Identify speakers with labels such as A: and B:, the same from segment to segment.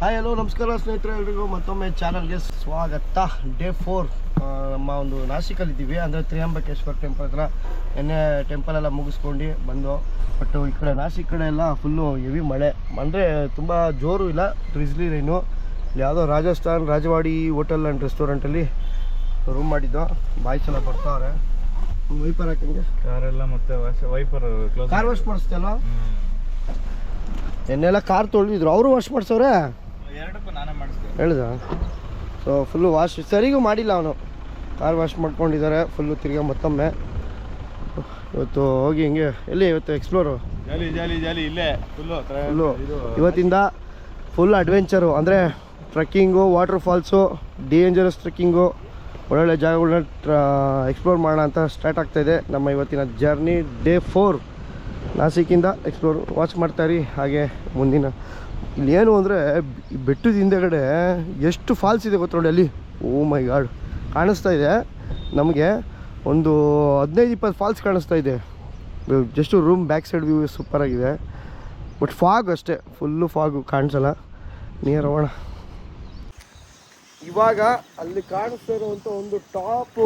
A: Hi hello ನಮಸ್ಕಾರ ಸ್ನೇಹಿತರೆ ಎಲ್ರಿಗೂ ಮತ್ತೊಮ್ಮೆ ಚಾನಲ್ಗೆ ಸ್ವಾಗತ. ಡೇ ಫೋರ್ ನಮ್ಮ ಒಂದು ನಾಸಿಕಲ್ಲಿದ್ದೀವಿ. ಅಂದರೆ ತ್ರಿಯಂಬಕೇಶ್ವರ ಟೆಂಪಲ್ ಹತ್ರ. ಎಣ್ಣೆ ಟೆಂಪಲ್ ಎಲ್ಲ ಮುಗಿಸ್ಕೊಂಡು ಬಂದು ಬಟ್ ಈ ಕಡೆ ನಾಸಿಕ್ ಕಡೆ ಎಲ್ಲ ಫುಲ್ಲು ಹೆವಿ ಮಳೆ. ಅಂದರೆ ತುಂಬ ಜೋರು ಇಲ್ಲ ಡ್ರಿಜ್ಲಿ ರೈನು ಇಲ್ಲಿ ಯಾವುದೋ ರಾಜಸ್ಥಾನ್ ರಾಜವಾಡಿ ಹೋಟೆಲ್ ಆ್ಯಂಡ್ ರೆಸ್ಟೋರೆಂಟಲ್ಲಿ ರೂಮ್ ಮಾಡಿದ್ದು. ಬಾಯ್ಸ್ ಎಲ್ಲ ಬರ್ತಾವ್ರೆ. ವೈಪರ್ ಹಾಕಂಗೆ
B: ಕಾರೆಲ್ಲ ಮತ್ತೆ ವೈಪರ್
A: ಕಾರ್ ವಾಶ್ ಮಾಡಿಸ್ತಲ್ಲ ಎಣ್ಣೆಲ್ಲ ಕಾರ್ ತೊಳೆದಿದ್ರು. ಅವರು ವಾಶ್
B: ಮಾಡಿಸ್ದೆ
A: ಹೇಳ್ದ? ಸೊ ಫುಲ್ಲು ವಾಶ್ ಸರಿಗೂ ಮಾಡಿಲ್ಲ ಅವನು. ಕಾರ್ ವಾಶ್ ಮಾಡ್ಕೊಂಡಿದ್ದಾರೆ ಫುಲ್ಲು ತಿರ್ಗಾ ಮತ್ತೊಮ್ಮೆ. ಇವತ್ತು ಹೋಗಿ ಹಿಂಗೆ ಎಲ್ಲಿ ಇವತ್ತು ಎಕ್ಸ್ಪ್ಲೋರು
B: ಜಾಲಿ ಜಾಲಿ ಜಾಲಿ ಇಲ್ಲೇ. ಫುಲ್ಲು
A: ಫುಲ್ಲು ಇವತ್ತಿಂದ ಫುಲ್ ಅಡ್ವೆಂಚರು ಅಂದರೆ trekking water falls dangerous trekking ಒಳ್ಳೊಳ್ಳೆ ಜಾಗಗಳನ್ನ ಎಕ್ಸ್ಪ್ಲೋರ್ ಮಾಡೋಣ ಅಂತ ಸ್ಟಾರ್ಟ್ ಆಗ್ತಾಯಿದೆ ನಮ್ಮ ಇವತ್ತಿನ ಜರ್ನಿ ಡೇ ಫೋರ್ ನಾಸಿಕಿಂದ ಎಕ್ಸ್ಪ್ಲೋರ್ ವಾಚ್ ಮಾಡ್ತಾಯಿರಿ ಹಾಗೆ ಮುಂದಿನ ಇಲ್ಲಿ ಏನು ಅಂದರೆ ಬೆಟ್ಟದ ಹಿಂದೆಗಡೆ ಎಷ್ಟು ಫಾಲ್ಸ್ ಇದೆ ಗೊತ್ತ ನೋಡಿ ಅಲ್ಲಿ? ಓ ಮೈ ಗಾಡ್ ಕಾಣಿಸ್ತಾ ಇದೆ. ನಮಗೆ ಒಂದು ಹದಿನೈದು, ಇಪ್ಪತ್ತು ಫಾಲ್ಸ್ ಕಾಣಿಸ್ತಾ ಇದೆ. Just room back side view ಸೂಪರಾಗಿದೆ but fog ಅಷ್ಟೇ. ಫುಲ್ಲು ಫಾಗು ಕಾಣಿಸಲ್ಲ. ನಿಯರ್ ಹೋಗೋಣ ಇವಾಗ ಅಲ್ಲಿ ಕಾಣಿಸ್ತಾ ಇರುವಂಥ ಒಂದು ಟಾಪ್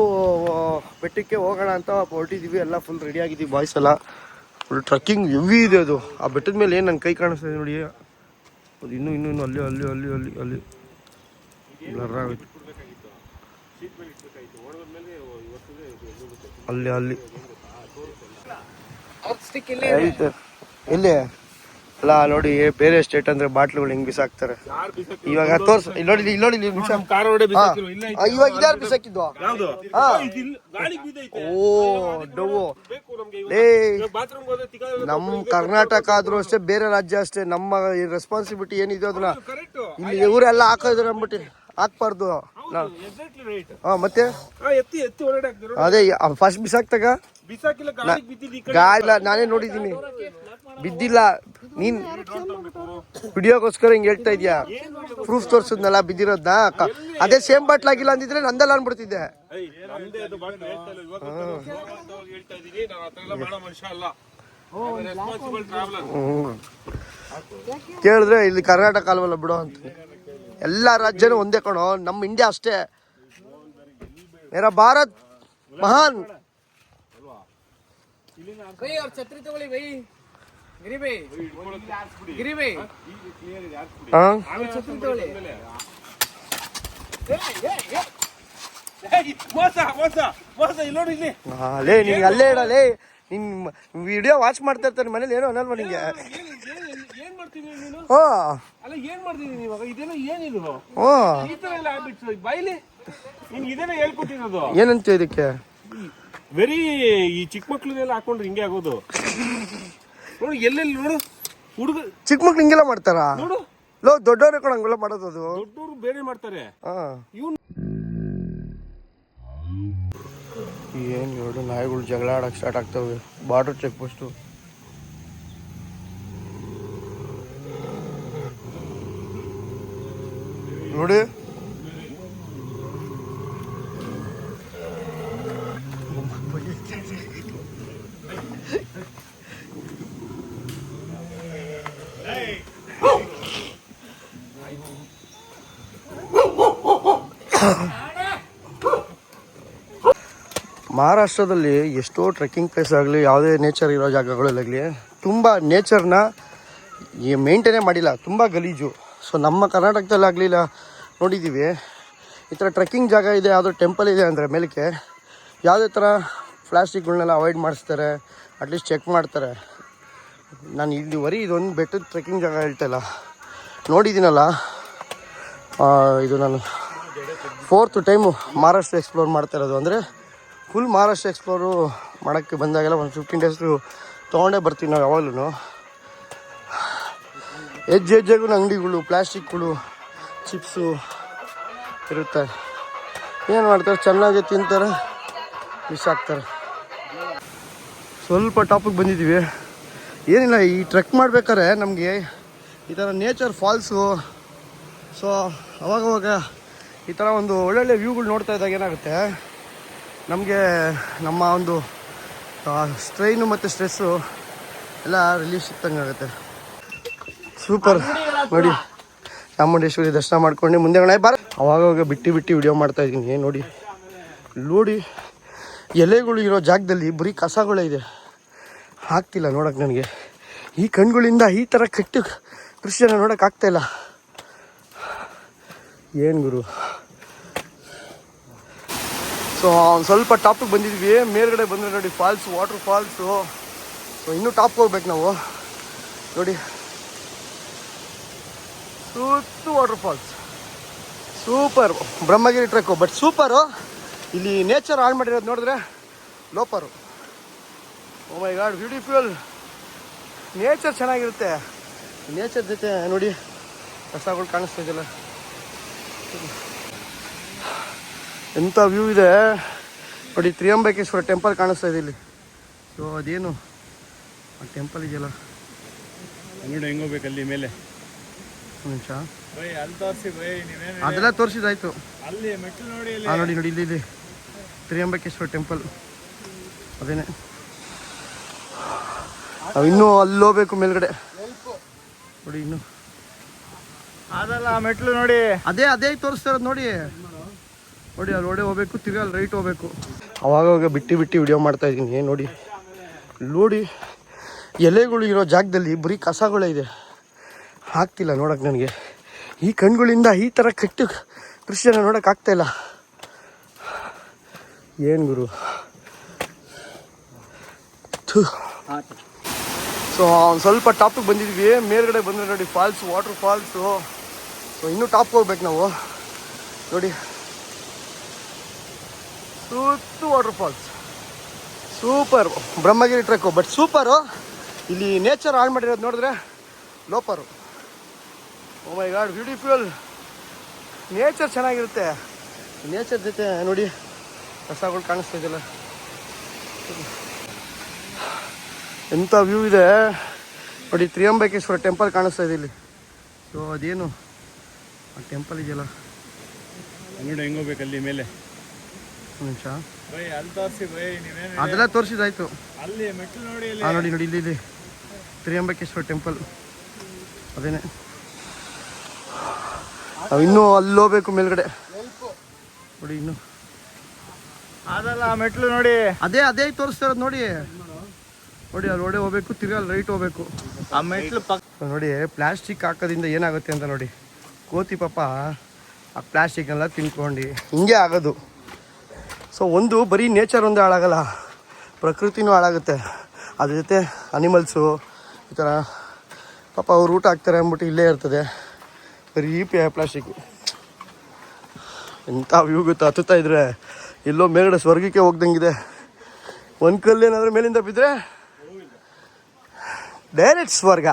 A: ಬೆಟ್ಟಕ್ಕೆ ಹೋಗೋಣ ಅಂತ ಹೊರಟಿದ್ದೀವಿ ಎಲ್ಲ ಫುಲ್ ರೆಡಿ ಆಗಿದ್ದೀವಿ ಬಾಯ್ಸ್ ಎಲ್ಲ. ಫುಲ್ ಟ್ರಕ್ಕಿಂಗ್ ಹೆವಿ ಇದೆ ಅದು. ಆ ಬೆಟ್ಟದ ಮೇಲೆ ಏನು ನನ್ನ ಕೈ ಕಾಣಿಸ್ತಾ ಇದೆ ನೋಡಿ. ಅದು ಇನ್ನೂ ಇನ್ನೂ ಇನ್ನೂ ಅಲ್ಲಿ ಅಲ್ಲಿ ಅಲ್ಲಿ ಅಲ್ಲಿ ಅಲ್ಲಿ. ಬ್ಲರ್ ಆಗೋಯ್ತು ಅಲ್ಲಿ ಅಲ್ಲಿ. ಎಲ್ಲಿ ಅಲ್ಲ ನೋಡಿ ಬೇರೆ ಸ್ಟೇಟ್ ಅಂದ್ರೆ ಬಾಟ್ಲುಗಳು ಹೆಂಗ್ ಬಿಸಾಕ್ತಾರೆ. ಇವಾಗ ತೋರ್ಸ್ ಇಲ್ಲಿ ನೋಡಿ ಇಲ್ಲಿ ನೋಡಿ. ಇವಾಗ ಇದಾರು
B: ಬಿಸಾಕಿದ್ದು?
A: ಓ
B: ನಮ್ಗೆ
A: ಏ
B: ತಿಕ್ಕ
A: ನಮ್ಮ ಕರ್ನಾಟಕ ಆದ್ರೂ ಅಷ್ಟೇ ಬೇರೆ ರಾಜ್ಯ ಅಷ್ಟೇ ನಮ್ಮ ರೆಸ್ಪಾನ್ಸಿಬಿಲಿಟಿ ಏನಿದೆ ಅದನ್ನ ಇಲ್ಲಿ ಇವರೆಲ್ಲ ಹಾಕೋದ್ರ ಅಂದ್ಬಿಟ್ಟು ಹಾಕ್ಬಾರ್ದು. ಹಾ ಮತ್ತೆ? ಅದೇ ಫಸ್ಟ್ ಬಿಸಾಕ್ತಾಗ ಗಾಳಿ ನಾನೇ ನೋಡಿದ್ದೀನಿ. ಬಿದ್ದಿಲ್ಲ ನೀನ್ ವಿಡಿಯೋಗೋಸ್ಕರ ಹಿಂಗ್ ಹೇಳ್ತಾ ಇದೀಯಾ? ಪ್ರೂಫ್ ತೋರಿಸಿದ್ನಲ್ಲ ಬಿದ್ದಿರೋದ್ನ? ಕ- ಅದೇ ಸೇಮ್ ಬಾಟ್ಲ್ ಆಗಿಲ್ಲ ಅಂದಿದ್ರೆ ನಂದಲ್ಲ ಅನ್ಬಿಡ್ತಿದ್ದೆ. ಕೇಳಿದ್ರೆ ಇಲ್ಲಿ ಕರ್ನಾಟಕ ಅಲ್ವಲ್ಲ ಬಿಡೋ ಅಂತ. ಎಲ್ಲ ರಾಜ್ಯನೂ ಒಂದೇ ಕಣೋ ನಮ್ಮ ಇಂಡಿಯಾ ಅಷ್ಟೇ. ಮೇರಾ ಭಾರತ್ ಮಹಾನ್.
B: ಬೈ ಅವ್ರ ಛತ್ರಿ ತಗೊಳ್ಳಿ ಬೈ. ಗಿರಿ
A: ಗಿರಿ ತಗೊಳ್ಳಿ. ಅಲ್ಲೇ ಅಲ್ಲೇ ಇಡಲೇ ನಿನ್ ವಿಡಿಯೋ ವಾಚ್ ಮಾಡ್ತಾ ಇರ್ತಾರೆ ಮನೇಲಿ ಏನೋ ಅನ್ನಲ್ವಾ ನಿಂಗೆ?
B: ಏನು ನೀನು? ಏನು ಇದೇನೋ ಏನಿದು? ಈ ಇದೇನೋ ಹೇಳ್ಕೊಟ್ಟಿರೋದು.
A: ಏನಂತ ಇದಕ್ಕೆ?
B: ವೆರಿ ಈ ಚಿಕ್ಕ ಮಕ್ಳನ್ನೆಲ್ಲ ಹಾಕೊಂಡ್ರೆ ಹಿಂಗೆ ಆಗೋದು. ನೋಡು ಎಲ್ಲೆಲ್ಲಿ ನೋಡು ಹುಡುಗ
A: ಚಿಕ್ಕ ಮಕ್ಳು ಹಿಂಗೆಲ್ಲ ಮಾಡ್ತಾರಾ?
B: ನೋಡು.
A: ಲೋ ದೊಡ್ಡವ್ರೆ ಕೂಡ ಹಂಗೆಲ್ಲ ಮಾಡೋದು ಅದು.
B: ದೊಡ್ಡವರು ಬೇರೆ ಮಾಡ್ತಾರೆ.
A: ಹಾ.
B: ಇವ್ನು
A: ಏನು ನೋಡು ನಾಯಿಗಳು ಜಗಳ ಆಡಕ್ಕೆ ಸ್ಟಾರ್ಟ್ ಆಗ್ತವೆ. ಬಾರ್ಡರ್ ಚೆಕ್ ಪೋಸ್ಟು ನೋಡಿ. ಮಹಾರಾಷ್ಟ್ರದಲ್ಲಿ ಎಷ್ಟೋ ಟ್ರೆಕ್ಕಿಂಗ್ ಪ್ಲೇಸ್ ಆಗಲಿ, ಯಾವುದೇ ನೇಚರ್ ಇರೋ ಜಾಗಗಳಲ್ಲಾಗಲಿ, ತುಂಬ ನೇಚರ್ನ ಮೇಂಟೈನೇ ಮಾಡಿಲ್ಲ, ತುಂಬ ಗಲೀಜು. ಸೊ ನಮ್ಮ ಕರ್ನಾಟಕದಲ್ಲಿ ಆಗಲಿಲ್ಲ ನೋಡಿದ್ದೀವಿ. ಈ ಥರ ಟ್ರೆಕ್ಕಿಂಗ್ ಜಾಗ ಇದೆ, ಯಾವುದೋ ಟೆಂಪಲ್ ಇದೆ ಅಂದರೆ ಮೇಲಕ್ಕೆ, ಯಾವುದೇ ಥರ ಪ್ಲಾಸ್ಟಿಕ್ಗಳನ್ನೆಲ್ಲ ಅವಾಯ್ಡ್ ಮಾಡಿಸ್ತಾರೆ ಅಟ್ಲೀಸ್ಟ್ ಚೆಕ್ ಮಾಡ್ತಾರೆ. ನಾನು ಇಲ್ಲಿ ವರಿ ಇದೊಂದು ಬೆಟ್ಟದ ಟ್ರೆಕ್ಕಿಂಗ್ ಜಾಗ ಹೇಳ್ತಾಯಿಲ್ಲ ನೋಡಿದ್ದೀನಲ್ಲ ಇದು ನಾನು ಫೋರ್ತ್ ಟೈಮು ಮಹಾರಾಷ್ಟ್ರ ಎಕ್ಸ್ಪ್ಲೋರ್ ಮಾಡ್ತಾ ಇರೋದು. ಅಂದರೆ ಫುಲ್ ಮಹಾರಾಷ್ಟ್ರ ಎಕ್ಸ್ಪ್ಲೋರು ಮಾಡೋಕ್ಕೆ ಬಂದಾಗೆಲ್ಲ ಒಂದು ಫಿಫ್ಟೀನ್ ಡೇಸು ತೊಗೊಂಡೇ ಬರ್ತೀವಿ ನಾವು ಯಾವಾಗಲೂ ಹೆಜ್ಜೆ ಹೆಜ್ಜೆಗೂ ಅಂಗಡಿಗಳು, ಪ್ಲಾಸ್ಟಿಕ್ಗಳು ಚಿಪ್ಸು ಇರುತ್ತೆ. ಏನು ಮಾಡ್ತಾರೆ? ಚೆನ್ನಾಗಿ ತಿಂತಾರೆ ಮಿಸ್ ಆಗ್ತಾರೆ. ಸ್ವಲ್ಪ ಟಾಪಿಗೆ ಬಂದಿದ್ದೀವಿ ಏನಿಲ್ಲ, ಈ ಟ್ರೆಕ್ ಮಾಡ್ಬೇಕಾದ್ರೆ ನಮಗೆ ಈ ಥರ ನೇಚರ್ ಫಾಲ್ಸು ಸೊ ಅವಾಗವಾಗ ಈ ಥರ ಒಂದು ಒಳ್ಳೊಳ್ಳೆ ವ್ಯೂಗಳು ನೋಡ್ತಾ ಇದ್ದಾಗ ಏನಾಗುತ್ತೆ? ನಮಗೆ ನಮ್ಮ ಒಂದು ಸ್ಟ್ರೈನು ಮತ್ತು ಸ್ಟ್ರೆಸ್ಸು ಎಲ್ಲ ರಿಲೀಫ್ ಸಿಕ್ತಂಗೆ ಆಗುತ್ತೆ. ಸೂಪರ್ ನೋಡಿ, ಚಾಮುಂಡೇಶ್ವರಿ ದರ್ಶನ ಮಾಡ್ಕೊಂಡು ಮುಂದೆ ಬಾರ ಅವಾಗವಾಗ ಬಿಟ್ಟು ಬಿಟ್ಟು ವಿಡಿಯೋ ಮಾಡ್ತಾ ಇದ್ದೀನಿ. ನೋಡಿ ನೋಡಿ, ಎಲೆಗಳು ಇರೋ ಜಾಗದಲ್ಲಿ ಬರೀ ಕಸಗಳೇ ಇದೆ. ಆಗ್ತಿಲ್ಲ ನೋಡೋಕೆ ನನಗೆ. ಈ ಕಣ್ಗಳಿಂದ ಈ ಥರ ಕೆಟ್ಟ ಕೃಷಿಯನ್ನು ನೋಡೋಕ್ಕಾಗ್ತಾಯಿಲ್ಲ ಏನು ಗುರು? ಸೊ ಒಂದು ಸ್ವಲ್ಪ ಟಾಪಿಗೆ ಬಂದಿದ್ವಿ. ಮೇಲ್ಗಡೆ ಬಂದರೆ ನೋಡಿ ಫಾಲ್ಸ್ ವಾಟರ್ ಫಾಲ್ಸು ಸೊ ಇನ್ನೂ ಟಾಪ್ ಹೋಗ್ಬೇಕು ನಾವು. ನೋಡಿ. ಸುತ್ತು water falls super Brahmagiri trek but super ಇಲ್ಲಿ ನೇಚರ್ ಆನ್ ಮಾಡಿರೋದು ನೋಡಿದ್ರೆ ಲೋಪರು oh my god beautiful nature ಚೆನ್ನಾಗಿರುತ್ತೆ. ನೇಚರ್ ಜೊತೆ ನೋಡಿ, ಕಸಗಳು ಕಾಣಿಸ್ತಾ ಇದೆಯಲ್ಲ. ಎಂಥ ವ್ಯೂ ಇದೆ? ನೋಡಿ ತ್ರಿಯಂಬಕೇಶ್ವರ ಟೆಂಪಲ್ ಕಾಣಿಸ್ತಾ ಇದೆ ಇಲ್ಲಿ. ಸೊ ಅದೇನು? ಆ ಟೆಂಪಲ್ ಇದೆಯಲ್ಲ?
B: ನೋಡಿ ಹೆಂಗೆ ಹೋಗ್ಬೇಕು ಅಲ್ಲಿ ಮೇಲೆ?
A: ನಿಮಿಷ. ಅದೆಲ್ಲ ತೋರಿಸಿದಾಯ್ತು
B: ಅಲ್ಲಿ ಮೆಟ್ಲು ನೋಡಿ
A: ಹಾಂ ನೋಡಿ ನೋಡಿ ಇಲ್ಲಿ ಇದೆ ತ್ರಿಯಂಬಕೇಶ್ವರ ಟೆಂಪಲ್ ಅದೇನೆ. ನಾವು ಇನ್ನೂ ಅಲ್ಲಿ ಹೋಗ್ಬೇಕು ಮೇಲ್ಗಡೆ. ನೋಡಿ ಇನ್ನು.
B: ಅದಲ್ಲ ಮೆಟ್ಲು ನೋಡಿ.
A: ಅದೇ ಅದೇ ತೋರಿಸ್ತಾ ಇರೋದು ನೋಡಿ. ನೋಡಿ ಅಲ್ಲಿ ಒಡೆ ಹೋಗ್ಬೇಕು, ತಿರ್ಗಿ ಅಲ್ಲಿ ರೈಟ್ ಹೋಗ್ಬೇಕು. ಅವಾಗವಾಗ ಬಿಟ್ಟು ಬಿಟ್ಟು ವಿಡಿಯೋ ಮಾಡ್ತಾ ಇದ್ದೀನಿ ನೋಡಿ. ನೋಡಿ, ಎಲೆಗಳು ಇರೋ ಜಾಗದಲ್ಲಿ ಬರೀ ಕಸಗಳೇ ಇದೆ. ಆಗ್ತಿಲ್ಲ ನೋಡೋಕೆ ನನಗೆ. ಈ ಕಣ್ಗಳಿಂದ ಈ ಥರ ಕೆಟ್ಟ ದೃಶ್ಯನ ನೋಡೋಕೆ ಆಗ್ತಾಯಿಲ್ಲ ಏನು ಗುರು? ಸೊ ಒಂದು ಸ್ವಲ್ಪ ಟಾಪಿಗೆ ಬಂದಿದ್ವಿ. ಮೇಲ್ಗಡೆ ಬಂದರೆ ನೋಡಿ ಫಾಲ್ಸ್ ವಾಟರ್ ಫಾಲ್ಸು ಸೊ ಇನ್ನೂ ಟಾಪ್ ಹೋಗ್ಬೇಕು ನಾವು. ನೋಡಿ. ಸುತ್ತು water falls super Brahmagiri trek but super ಇಲ್ಲಿ ನೇಚರ್ ಆನ್ ಮಾಡಿರೋದು ನೋಡಿದ್ರೆ ಲೋಪರು oh my god beautiful nature ಚೆನ್ನಾಗಿರುತ್ತೆ. ನೇಚರ್ ಜೊತೆ ನೋಡಿ ಕಸಗಳು ಕಾಣಿಸ್ತಾ ಇದೆಯಲ್ಲ. ಎಂಥ ವ್ಯೂ ಇದೆ. ನೋಡಿ ತ್ರಿಯಂಬಕೇಶ್ವರ ಟೆಂಪಲ್ ಕಾಣಿಸ್ತಾ ಇದೆ ಇಲ್ಲಿ. ಸೊ ಅದೇನು? ಆ ಟೆಂಪಲ್ ಇದೆಯಲ್ಲ?
B: ನೋಡಿ ಹೆಂಗೋಗ್ಬೇಕು ಅಲ್ಲಿ ಮೇಲೆ?
A: ನಿಮಿಷ? ಅದೆಲ್ಲ ತೋರಿಸಿದಾಯ್ತು
B: ಅಲ್ಲಿ ಮೆಟ್ಲು ನೋಡಿ
A: ನೋಡಿ ಇಲ್ಲಿ ಇಲ್ಲಿ ತ್ರಿಯಂಬಕೇಶ್ವರ ಟೆಂಪಲ್. ಅದೇನೆ. ನಾವು ಇನ್ನೂ ಅಲ್ಲಿ ಹೋಗ್ಬೇಕು ಮೇಲ್ಗಡೆ. ನೋಡಿ ಇನ್ನು.
B: ಅದಲ್ಲ ಮೆಟ್ಲು ನೋಡಿ.
A: ಅದೇ ಅದೇ ತೋರಿಸ್ತಾ ಇರೋದು ನೋಡಿ. ನೋಡಿ ಅಲ್ಲಿ ಒಡೆ ಹೋಗ್ಬೇಕು ತಿರ್ಗಿ ಅಲ್ಲಿ ರೈಟ್ ಹೋಗ್ಬೇಕು.
B: ಆ ಮೆಟ್ಲು ಪಕ್ಕ
A: ನೋಡಿ ಪ್ಲಾಸ್ಟಿಕ್ ಹಾಕೋದ್ರಿಂದ ಏನಾಗುತ್ತೆ ಅಂತ ನೋಡಿ. ಕೋತಿ ಪಾಪ ಆ ಪ್ಲಾಸ್ಟಿಕ್ನೆಲ್ಲ ತಿನ್ಕೊಂಡು ಹಿಂಗೆ ಆಗೋದು. ಸೊ ಒಂದು ಬರೀ ನೇಚರ್ ಒಂದೇ ಹಾಳಾಗಲ್ಲ. ಪ್ರಕೃತಿನೂ ಹಾಳಾಗುತ್ತೆ. ಅದ್ರ ಜೊತೆ ಅನಿಮಲ್ಸು ಈ ಥರ ಪಾಪ ಅವ್ರು ಊಟ ಹಾಕ್ತಾರೆ ಅಂದ್ಬಿಟ್ಟು ಇಲ್ಲೇ ಇರ್ತದೆ. ಬರೀ ಪಿ ಪ್ಲಾಸ್ಟಿಕ್ ಎಂಥ ವ್ಯೂ ಗೊತ್ತು? ಹತ್ತುತ್ತಾ ಇದ್ರೆ ಎಲ್ಲೋ ಮೇಲ್ಗಡೆ ಸ್ವರ್ಗಕ್ಕೆ ಹೋಗ್ದಂಗಿದೆ. ಒಂದು ಕಲ್ಲು ಏನಾದರೂ ಮೇಲಿಂದ ಬಿದ್ದರೆ ಡೈರೆಕ್ಟ್ ಸ್ವರ್ಗ.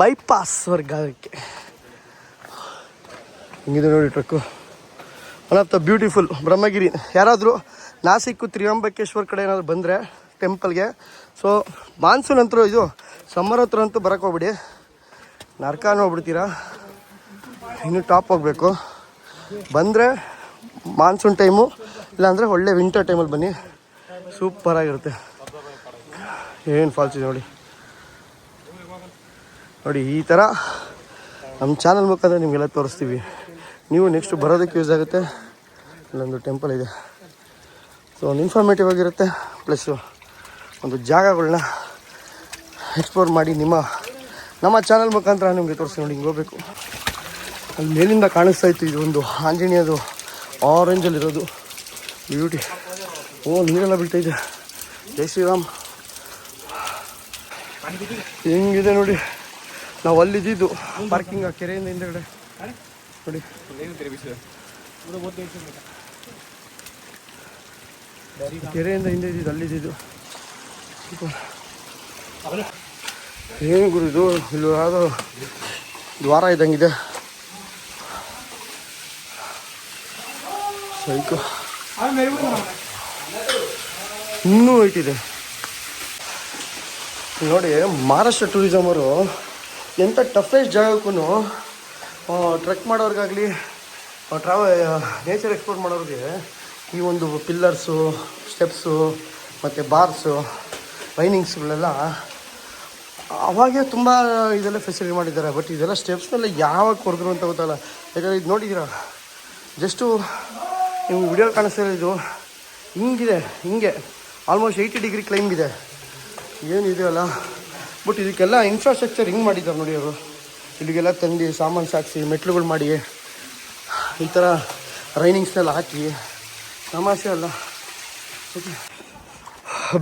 A: ಬೈಪಾಸ್ ಸ್ವರ್ಗ ಅದಕ್ಕೆ. ಹಿಂಗಿದೆ ನೋಡಿ trek one of the beautiful Brahmagiri ಯಾರಾದರೂ ನಾಸಿಕ್ಕು ತ್ರಿಯಂಬಕೇಶ್ವರ್ ಕಡೆ ಏನಾದ್ರು ಬಂದರೆ ಟೆಂಪಲ್ಗೆ ಸೊ ಮಾನ್ಸೂನ್ ಅಂತೂ ಇದು ಸಮ್ಮರ್ ಹತ್ರ ಅಂತೂ ಬರೋಕ್ಕೆ ಹೋಗ್ಬಿಡಿ. ನರ್ಕ ನೋಡ್ಬಿಡ್ತೀರಾ? ಇನ್ನು ಟಾಪ್ ಹೋಗಬೇಕು. ಬಂದರೆ ಮಾನ್ಸೂನ್ ಟೈಮು ಇಲ್ಲಾಂದರೆ ಒಳ್ಳೆ ವಿಂಟರ್ ಟೈಮಲ್ಲಿ ಬನ್ನಿ. ಸೂಪರಾಗಿರುತ್ತೆ ಏನು ಫಾಲ್ಸ್ ಇದೆ ನೋಡಿ. ನೋಡಿ, ಈ ಥರ ನಮ್ಮ ಚಾನಲ್ ಮುಖಾಂತರ ನಿಮಗೆಲ್ಲ ತೋರಿಸ್ತೀವಿ. ನೀವು ನೆಕ್ಸ್ಟ್ ಬರೋದಕ್ಕೆ ಯೂಸ್ ಆಗುತ್ತೆ. ಇಲ್ಲೊಂದು ಟೆಂಪಲ್ ಇದೆ. ಸೊ ಒಂದು ಇನ್ಫಾರ್ಮೇಟಿವ್ ಆಗಿರುತ್ತೆ. ಪ್ಲಸ್ಸು ಒಂದು ಜಾಗಗಳನ್ನ ಎಕ್ಸ್ಪ್ಲೋರ್ ಮಾಡಿ ನಿಮ್ಮ, ನಮ್ಮ ಚಾನಲ್ ಮುಖಾಂತರ ನಿಮಗೆ ತೋರಿಸಿ ನೋಡಿ, ಹಿಂಗೆ ಹೋಗಬೇಕು. ಅಲ್ಲಿ ಮೇಲಿಂದ ಕಾಣಿಸ್ತಾ ಇತ್ತು ಇದು ಒಂದು ಆಂಜನೇಯದು ಆರೆಂಜಲ್ಲಿರೋದು ಬ್ಯೂಟಿ ಓ, ನೀರೆಲ್ಲ ಬಿಡ್ತಾಯಿದೆ ಜೈ ಶ್ರೀರಾಮ್. ಹೆಂಗಿದೆ ನೋಡಿ. ನಾವು ಅಲ್ಲಿದ್ದು ಪಾರ್ಕಿಂಗ್ ಆ ಕೆರೆಯಿಂದ ಹಿಂದೆಗಡೆ. ನೋಡಿ ಕೆರೆಯಿಂದ ಹಿಂದೆ ಇದ್ದಿದ್ದು ಅಲ್ಲಿದ್ದು ಏನು ಗುರು ಇದು? ಇಲ್ಲಿ ಯಾವುದೋ ದ್ವಾರ ಇದ್ದಂಗಿದೆ. ಸೈಕು. ಇನ್ನೂ ಇದೆ ನೋಡಿ, ಮಹಾರಾಷ್ಟ್ರ ಟೂರಿಸಮ್ ಅವರು ಎಂಥ ಟಫೆಸ್ಟ್ ಜಾಗಕ್ಕೂ ಟ್ರೆಕ್ ಮಾಡೋರಿಗಾಗಲಿ ಟ್ರಾವೆಲ್ ನೇಚರ್ ಎಕ್ಸ್ಪ್ಲೋರ್ ಮಾಡೋರಿಗೆ ಈ ಒಂದು ಪಿಲ್ಲರ್ಸು ಸ್ಟೆಪ್ಸು ಮತ್ತು ಬಾರ್ಸು ಲೈನಿಂಗ್ಸ್ಗಳೆಲ್ಲ ಅವಾಗೆ ತುಂಬ ಇದೆಲ್ಲ ಫೆಸಿಲಿಟಿ ಮಾಡಿದ್ದಾರೆ. ಬಟ್ ಇದೆಲ್ಲ ಸ್ಟೆಪ್ಸ್ನೆಲ್ಲ ಯಾವಾಗ ಕೊಡಿದ್ರು ಅಂತ ಗೊತ್ತಲ್ಲ. ಯಾಕಂದರೆ ಇದು ನೋಡಿದ್ದೀರಾ ಜಸ್ಟು ನೀವು ವಿಡಿಯೋ ಕಾಣಿಸ್ತಾ ಇದು. ಹಿಂಗಿದೆ, ಹಿಂಗೆ. ಆಲ್ಮೋಸ್ಟ್ ಏಯ್ಟಿ ಡಿಗ್ರಿ ಕ್ಲೈಮ್ ಇದೆ. ಏನಿದೆಯಲ್ಲ ಬಟ್ ಇದಕ್ಕೆಲ್ಲ ಇನ್ಫ್ರಾಸ್ಟ್ರಕ್ಚರ್ ಹಿಂಗೆ ಮಾಡಿದ್ದಾರೆ ನೋಡಿ ಅವರು. ಇಲ್ಲಿಗೆಲ್ಲ ತಂದು ಸಾಮಾನು ಸಾಗಿಸಿ ಮೆಟ್ಲುಗಳು ಮಾಡಿ, ಈ ಥರ ರೈನಿಂಗ್ಸ್ನೆಲ್ಲ ಹಾಕಿ, ತಮಾಷೆ ಅಲ್ಲ.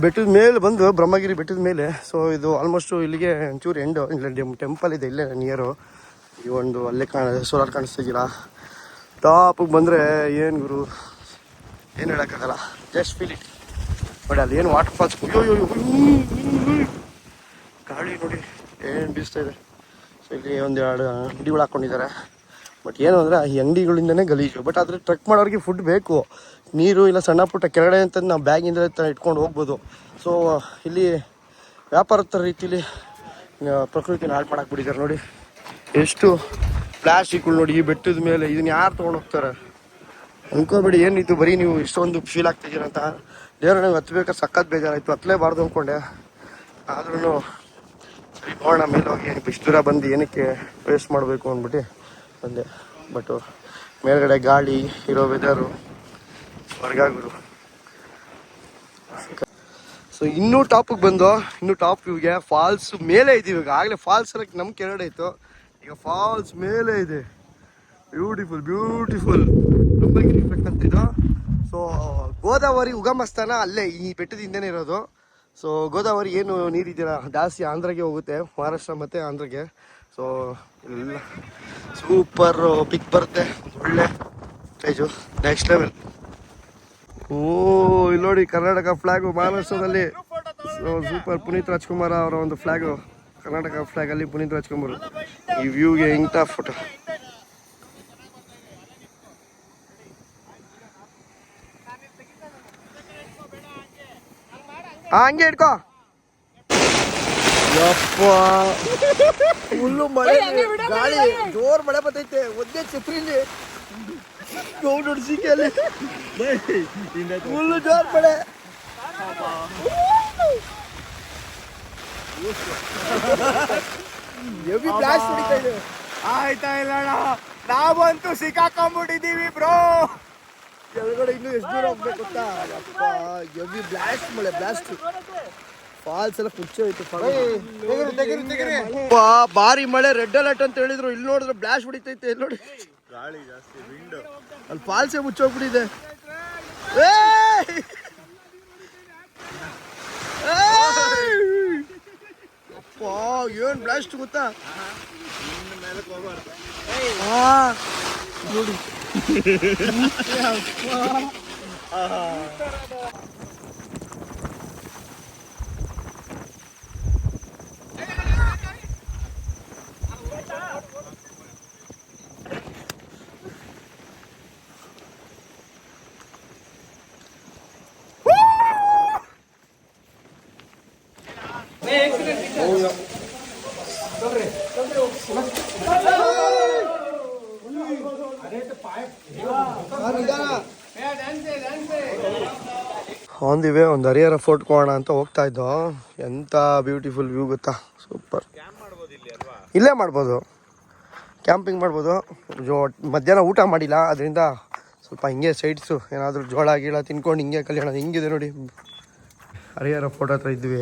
A: ಬೆಟ್ಟದ ಮೇಲೆ ಬಂದು ಬ್ರಹ್ಮಗಿರಿ ಬೆಟ್ಟದ ಮೇಲೆ ಸೊ ಇದು ಆಲ್ಮೋಸ್ಟು ಇಲ್ಲಿಗೆ ಒಂಚೂರು ಎಂಡು ಇಲ್ಲಿ ಟೆಂಪಲ್ ಇದೆ, ಇಲ್ಲೇ ನಿಯರು ಈ ಒಂದು ಅಲ್ಲೇ ಕಾಣ ಸೋಲಾರ್ ಕಾಣಿಸ್ತಿದ್ದೀರಾ ಟಾಪಿಗೆ ಬಂದರೆ ಏನು ಗುರು? ಏನು ಹೇಳೋಕ್ಕಾಗಲ್ಲ. ಜಸ್ಟ್ ಫೀಲ್ ಇಟ್ ನೋಡಿ ಏನು ವಾಟರ್ ಫಾಲ್ಸ್ ಅಯ್ಯೋ. ಗಾಳಿ ನೋಡಿ, ಏನು ಬೀಸ್ತಾ ಇದೆ. ಸೊ ಇಲ್ಲಿ ಒಂದೆರಡು ಅಂಗಡಿಗಳು ಹಾಕ್ಕೊಂಡಿದ್ದಾರೆ ಬಟ್ ಏನು ಅಂದರೆ, ಈ ಅಂಗಡಿಗಳಿಂದನೇ ಗಲೀಜು. ಬಟ್ ಆದರೆ ಟ್ರಕ್ ಮಾಡೋರಿಗೆ ಫುಡ್ ಬೇಕು. ನೀರು ಇಲ್ಲ ಸಣ್ಣ ಪುಟ್ಟ ಕೆಳಗಡೆ ಅಂತ ನಾವು ಬ್ಯಾಗಿಂದ ಇಟ್ಕೊಂಡು ಹೋಗ್ಬೋದು. ಸೊ ಇಲ್ಲಿ ವ್ಯಾಪಾರದ ಪ್ರಕೃತಿಯನ್ನ ಪ್ರಕೃತಿನ ಹಾಳು ಮಾಡಕ್ಕೆ ಬಿಟ್ಟಿದ್ದಾರೆ ನೋಡಿ. ಎಷ್ಟು ಪ್ಲಾಸ್ಟಿಕ್ಗಳು ನೋಡಿ, ಈ ಬೆಟ್ಟದ ಮೇಲೆ ಇದನ್ನ ಯಾರು ತೊಗೊಂಡು ಹೋಗ್ತಾರೆ? ಅನ್ಕೋಬೇಡಿ ಏನಿತ್ತು ಬರೀ ನೀವು ಇಷ್ಟೊಂದು ಫೀಲ್ ಆಗ್ತಿದ್ದೀರ ಅಂತ. ದೇವ್ರ ನಂಗೆ ಹತ್ಬೇಕಾದ್ರೆ ಸಖತ್ ಬೇಜಾರಾಯಿತು. ಹತ್ತಲೇಬಾರ್ದು ಅಂದ್ಕೊಂಡೆ ಆದ್ರೂ ನೋಡೋಣ ಮೇಲೆ ಹೋಗಿ ಇಷ್ಟು ದೂರ ಬಂದು ಏನಕ್ಕೆ ವೇಸ್ಟ್ ಮಾಡಬೇಕು ಅಂದ್ಬಿಟ್ಟು ಬಂದೆ. ಬಟ್ ಮೇಲ್ಗಡೆ ಗಾಳಿ ಇರೋ ವೆದರು ಹೊರಗಾಗುರು ಸೊ ಇನ್ನೂ ಟಾಪಿಗೆ ಬಂದು, ಇನ್ನೂ ಟಾಪ್ ಇವಾಗ ಫಾಲ್ಸ್ ಮೇಲೆ ಇದೆ ಈಗ ಆಗಲೇ ಫಾಲ್ಸ್ ಎಲ್ಲ ನಮ್ಮ ಕೆಳಗಡೆ ಇತ್ತು. ಈಗ ಫಾಲ್ಸ್ ಮೇಲೆ ಇದೆ. Beautiful beautiful Brahmagiri effect so Godavari ಉಗಮಸ್ಥಾನ ಅಲ್ಲೇ ಈ ಬೆಟ್ಟದಿಂದನೇ ಇರೋದು. ಸೊ ಗೋದಾವರಿ ಏನು ನೀರಿದ್ದೀರಾ ಜಾಸ್ತಿ ಆಂಧ್ರಗೆ ಹೋಗುತ್ತೆ, ಮಹಾರಾಷ್ಟ್ರ ಮತ್ತು ಆಂಧ್ರಗೆ. ಸೊ ಎಲ್ಲ ಸೂಪರ್ ಪಿಕ್ ಬರುತ್ತೆ, ಒಳ್ಳೆ ಸ್ಟೇಜು ನೆಕ್ಸ್ಟ್ ಲೆವೆಲ್ ಓ ಇಲ್ಲಿ ನೋಡಿ ಕರ್ನಾಟಕ ಫ್ಲ್ಯಾಗು ಮಹಾರಾಷ್ಟ್ರದಲ್ಲಿ. ಸೂಪರ್ ಪುನೀತ್ ರಾಜ್ಕುಮಾರ್ ಅವರ ಒಂದು ಫ್ಲ್ಯಾಗು ಕರ್ನಾಟಕ ಫ್ಲ್ಯಾಗಲ್ಲಿ ಪುನೀತ್ ರಾಜ್ಕುಮಾರ್. ಈ ವ್ಯೂಗೆ ಇಂಥ ಫೋಟೋ ಹಂಗೆ ಇಟ್ಕೋ ಯಪ್ಪ. ಫುಲ್ಲು ಮಳೆ ಗಾಳಿ ಜೋರ್ ಮಳೆ ಬರ್ತೈತೆ. ಒಂದೇ ಛತ್ರಿಲಿ. ಗೌಡ್ ಹುಡ್ಸಿಕೆ ಅಲ್ಲಿ. ಫುಲ್ಲು ಜೋರ್ ಮಳೆ. ಎವಿ ಬ್ಲಾಸ್ಟ್ ಹೊಡಿತಾ ಇದೆ.
C: ಆಯ್ತಾ ಇಲ್ಲ ನಾವಂತೂ ಸಿಕ್ಕಾಕೊಂಡ್ಬಿಟ್ಟಿದೀವಿ ಬ್ರೋ
A: ಕೆಳಗಡೆ ಇನ್ನೂ ಎಷ್ಟು ದೂರ ಹೋಗ್ಬೇಕು ಗೊತ್ತಾ? ಅಪ್ಪ ಹೆವಿ ಬ್ಲಾಸ್ಟ್ ಮಳೆ ಬ್ಲಾಸ್ಟ್ ಫಾಲ್ಸ್ ಎಲ್ಲ ಕುಚ್ಚೆ ಹೋಯ್ತು ಅಪ್ಪ ಭಾರಿ ಮಳೆ ರೆಡ್ ಅಲರ್ಟ್ ಅಂತ ಹೇಳಿದ್ರು. ಇಲ್ಲಿ ನೋಡಿದ್ರೆ ಬ್ಲಾಸ್ಟ್ ಹೊಡಿತೈತೆ ಇಲ್ಲಿ ನೋಡಿ? ಅಲ್ಲಿ ಫಾಲ್ಸೇ ಮುಚ್ಚೋಗ್ಬಿಟ್ಟಿದೆ! ಅಪ್ಪ ಏನ್ ಬ್ಲಾಸ್ಟ್ ಗೊತ್ತಾ? ನೋಡಿ. Yeah. ಆನ್ ದಿ ವೇ ಒಂದು ಹರಿಹರ ಫೋರ್ಟ್ ಕೋಣ ಅಂತ ಹೋಗ್ತಾ ಇದ್ದೋ. ಎಂಥ ಬ್ಯೂಟಿಫುಲ್ ವ್ಯೂ ಗೊತ್ತಾ? ಸೂಪರ್ ಇಲ್ಲೇ ಮಾಡ್ಬೋದು. ಕ್ಯಾಂಪಿಂಗ್ ಮಾಡ್ಬೋದು. ಜೋ, ಮಧ್ಯಾಹ್ನ ಊಟ ಮಾಡಿಲ್ಲ ಅದರಿಂದ ಸ್ವಲ್ಪ ಹಿಂಗೆ ಸೈಡ್ಸು ಏನಾದರೂ ಜೋಳ, ಗೀಳ ತಿನ್ಕೊಂಡು ಹಿಂಗೆ ಕಲ್ಯಾಣ, ಹಿಂಗಿದೆ ನೋಡಿ. ಹರಿಹರ ಫೋರ್ಟ್ ಹತ್ರ ಇದ್ವಿ.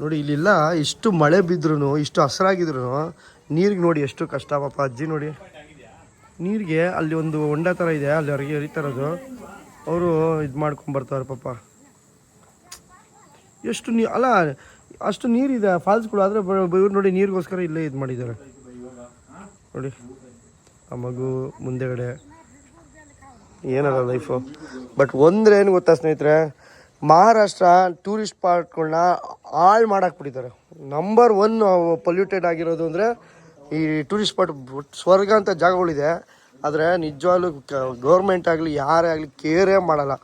A: ನೋಡಿ, ಇಲ್ಲಿಲ್ಲ ಇಷ್ಟು ಮಳೆ ಬಿದ್ರೂ ಇಷ್ಟು ಹಸಿರಾಗಿದ್ರು ನೀರಿಗೆ ನೋಡಿ ಎಷ್ಟು ಕಷ್ಟ ಪಾಪ. ಅಜ್ಜಿ ನೋಡಿ. ನೀರಿಗೆ ಅಲ್ಲಿ ಒಂದು ಹೊಂಡ ಥರ ಇದೆ, ಅಲ್ಲಿ ಹೊರಗೆ ಹರಿತಾ ಇರೋದು. ಅವರು ಇದು ಮಾಡ್ಕೊಂಬರ್ತಾರೆ ಪಾಪ. ಎಷ್ಟು ನೀ ಅಲ್ಲ, ಅಷ್ಟು ನೀರಿದೆ ಫಾಲ್ಸ್ಗಳು ಆದರೆ ಇವ್ರು ನೋಡಿ ನೀರಿಗೋಸ್ಕರ ಇಲ್ಲೇ ಇದು ಮಾಡಿದ್ದಾರೆ. ನೋಡಿ, ಆ ಮಗು ಮುಂದೆಗಡೆ. ಏನಲ್ಲ ಲೈಫು ಬಟ್ ಒಂದ್ರೆ ಏನು ಗೊತ್ತಾ ಸ್ನೇಹಿತರೆ, ಮಹಾರಾಷ್ಟ್ರ ಟೂರಿಸ್ಟ್ ಸ್ಪಾಟ್ಗಳನ್ನ ಹಾಳು ಮಾಡಾಕ್ಬಿಟ್ಟಿದ್ದಾರೆ ನಂಬರ್ ಒನ್ ಪೊಲ್ಯೂಟೆಡ್ ಆಗಿರೋದು ಅಂದರೆ ಈ ಟೂರಿಸ್ಟ್ ಸ್ಪಾಟ್ ಸ್ವರ್ಗ ಅಂತ ಜಾಗಗಳಿದೆ. ಆದರೆ ನಿಜವಾಗ್ಲೂ ಗೌರ್ಮೆಂಟ್ ಆಗಲಿ, ಯಾರೇ ಆಗಲಿ ಕೇರೇ ಮಾಡಲ್ಲ.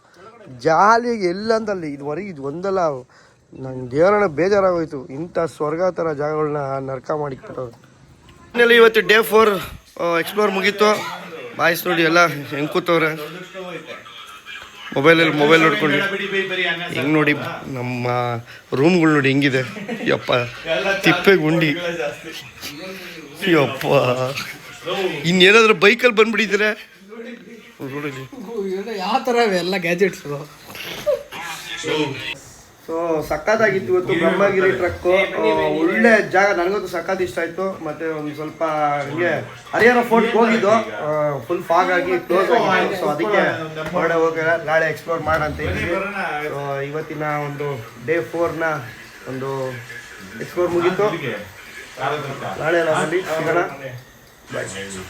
A: ಜಾಲಿಗೆ ಎಲ್ಲಂದಲ್ಲಿ ಇದುವರೆಗೆ ಇದು ಒಂದಲ್ಲ, ನಂಗೆ ದೇವರನ್ನ ಬೇಜಾರಾಗೋಯ್ತು. ಇಂಥ ಸ್ವರ್ಗ ಥರ ಜಾಗಗಳನ್ನ ನರ್ಕ ಮಾಡಿಕ್ಬಿಟ್ಟವ್ರು ಇನ್ನೆಲ್ಲ ಇವತ್ತು ಡೇ ಫೋರ್ ಎಕ್ಸ್ಪ್ಲೋರ್ ಮುಗೀತು. ಬಾಯ್ಸ್ ನೋಡಿ ಎಲ್ಲ ಹೆಂಗೆ ಕೂತವ್ರೆ ಮೊಬೈಲಲ್ಲಿ ಮೊಬೈಲ್ ನೋಡ್ಕೊಂಡು. ಹೆಂಗೆ ನೋಡಿ, ನಮ್ಮ ರೂಮ್ಗಳು ನೋಡಿ ಹೆಂಗಿದೆ. ಯಪ್ಪ, ತಿಪ್ಪೆ ಗುಂಡಿ. ಯಪ್ಪ. ಇನ್ನೇನಾದ್ರೂ ಬೈಕಲ್ಲಿ ಬಂದ್ಬಿಟ್ಟಿದ್ರೆ ನೋಡಿ
C: ಯಾವ ಥರ ಎಲ್ಲ ಗ್ಯಾಜೆಟ್ಸ್
A: ಸೊ ಸಕ್ಕತ್ತಾಗಿತ್ತು ಇವತ್ತು. ಬ್ರಹ್ಮಗಿರಿ ಟ್ರಕ್ ಒಳ್ಳೆ ಜಾಗ. ನನಗಂತೂ ಸಕ್ಕತ್ ಇಷ್ಟ ಆಯ್ತು. ಮತ್ತೆ ಒಂದು ಸ್ವಲ್ಪ ಹಿಂಗೆ ಹರಿಹರ ಫೋರ್ಟ್ ಹೋಗಿದ್ದು. ಫುಲ್ ಫಾಗ್ ಆಗಿ ಕ್ಲೋಸ್ ಆಗಿತ್ತು. ಸೊ ಅದಕ್ಕೆ ಹೊರಡೆ ಹೋಗಿ ನಾಳೆ ಎಕ್ಸ್ಪ್ಲೋರ್ ಮಾಡಂತ ಇದ್ದೀವಿ. ಸೊ ಇವತ್ತಿನ ಒಂದು ಡೇ ಫೋರ್ನ ಒಂದು ಎಕ್ಸ್ಪ್ಲೋರ್ ಮುಗೀತು. ನಾಳೆ ಎಲ್ಲ ಸಿಗೋಣ. Right.